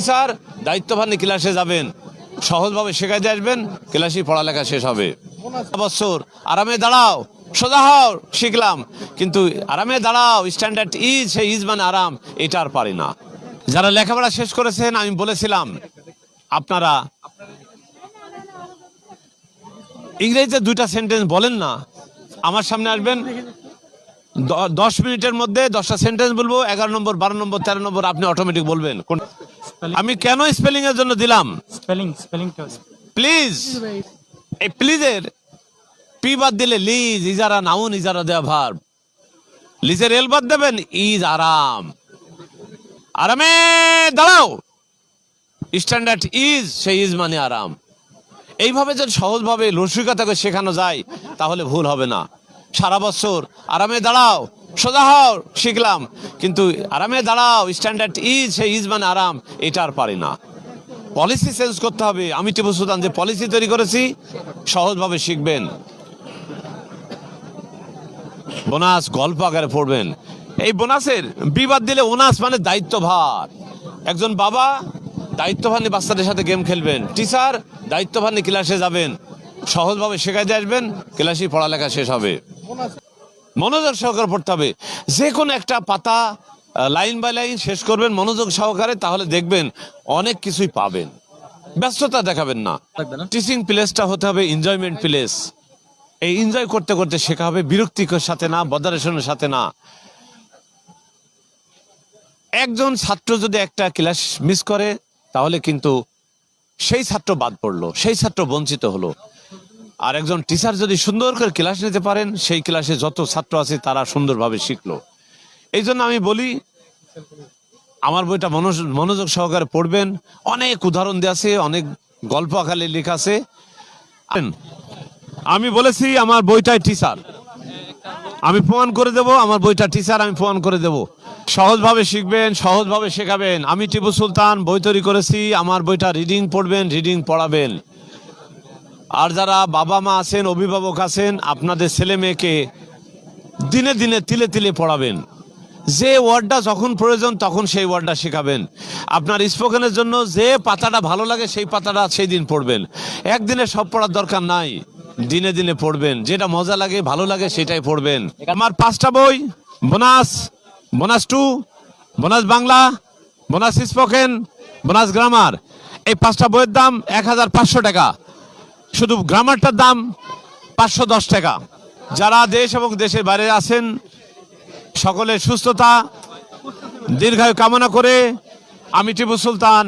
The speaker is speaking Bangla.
স্যার দায়িত্ববান ক্লাসে যাবেন। সহজভাবে শেখাই দিয়ে আসবেন ক্লাসই পড়ালেখা শেষ হবে। বছর আরামে দাঁড়াও, সোজা হও, শিখলাম। কিন্তু আরামে দাঁড়াও স্ট্যান্ডার্ড ইজ সেই ইজ মানে আরাম, এটা আর পারি না। যারা লেখাপড়া শেষ করেছেন, আমি বলেছিলাম, আপনারা ইংরেজিতে দুইটা সেন্টেন্স বলেন না। আমার সামনে আসবেন দশ মিনিটের মধ্যে দশটা সেন্টেন্স বলব, এগারো নম্বর, বারো নম্বর, তেরো নম্বর, আপনি অটোমেটিক বলবেন। কোন- আমি কেন স্পেলিং এর জন্য দিলাম? স্পেলিং স্পেলিং প্লিজ এই প্লিজের পি বাদ দিলে লিজ ইজারা নাউন ইজারা দেওয়া ভার লিজের এল বাদ দেবেন ইজ আরাম। আরামে দাঁড়াও! স্ট্যান্ডার্ড ইজ সেই ইজ মানে আরাম। এইভাবে যদি সহজভাবে রসিকতাকে শেখানো যায় তাহলে ভুল হবে না। সারা বছর আরামে দাঁড়াও। সোজা হও, শিখলাম। কিন্তু আরামে দাঁড়াও স্ট্যান্ডার্ড ইজ সেই ইজ মানে আরাম, এটা আর পারি না। পলিসি চেঞ্জ করতে হবে। আমি টিপু সুলতান, যে পলিসি তৈরি করেছি, সহজভাবে শিখবেন। বোনাস, গল্প আকারে পড়বেন। এই বোনাসের বিবাদ দিলে ওনাস মানে দায়িত্ব ভার একজন বাবা দায়িত্বভার নিয়ে বাচ্চাদের সাথে গেম খেলবেন। টিচার দায়িত্বভার নিয়ে ক্লাসে যাবেন। সহজভাবে শেখাই দিয়ে আসবেন ক্লাসেই পড়ালেখা শেষ হবে। মনোযোগ সহকারে পড়তে হবে। যে কোনো একটা পাতা লাইন বাই লাইন শেষ করবেন মনোযোগ সহকারে তাহলে দেখবেন অনেক কিছুই পাবেন। ব্যস্ততা দেখাবেন না। টিচিং প্লেসটা হতে হবে এনজয়মেন্ট প্লেস এই এনজয় করতে করতে শেখা হবে বিরক্তিকর সাথে না বদারেশনের সাথে না। একজন ছাত্র যদি একটা ক্লাস মিস করে তাহলে কিন্তু সেই ছাত্র বাদ পড়ল সেই ছাত্র বঞ্চিত হলো। আর একজন টিচার যদি সুন্দর করে ক্লাস নিতে পারেন, সেই ক্লাসে যত ছাত্র আছে তারা সুন্দরভাবে শিখলো। এই জন্য আমি বলি, আমার বইটা মনোযোগ সহকারে পড়বেন। অনেক উদাহরণ দেওয়া আছে, অনেক গল্প আকারে লেখা আছে। আমি বলেছি, আমার বইটাই টিচার আমি প্রমাণ করে দেব, আমার বইটা টিচার আমি প্রমাণ করে দেব। সহজভাবে শিখবেন, সহজভাবে শেখাবেন। আমি টিপু সুলতান, বই তৈরি করেছি, আমার বইটা রিডিং পড়বেন রিডিং পড়াবেন। আর যারা বাবা মা আছেন, অভিভাবক আছেন, আপনাদের ছেলে মেয়েকে দিনে দিনে তিলে তিলে পড়াবেন। যে ওয়ার্ডটা যখন প্রয়োজন, তখন সেই ওয়ার্ডটা শেখাবেন। আপনার স্পোকেনের জন্য যে পাতাটা ভালো লাগে, সেই পাতাটা সেই দিন পড়বেন। একদিনে সব পড়ার দরকার নাই, দিনে দিনে পড়বেন। যেটা মজা লাগে, ভালো লাগে, সেটাই পড়বেন। আমার পাঁচটা বই, bonus bonus two, bonus Bangla, bonus spoken, bonus grammar. এই পাঁচটা বইয়ের দাম এক হাজার পাঁচশো টাকা। শুধু গ্রামারটার দাম পাঁচশো দশ টাকা। যারা দেশ এবং দেশের বাইরে আছেন, সকলের সুস্থতা, দীর্ঘায়ু কামনা করে আমি টিপু সুলতান।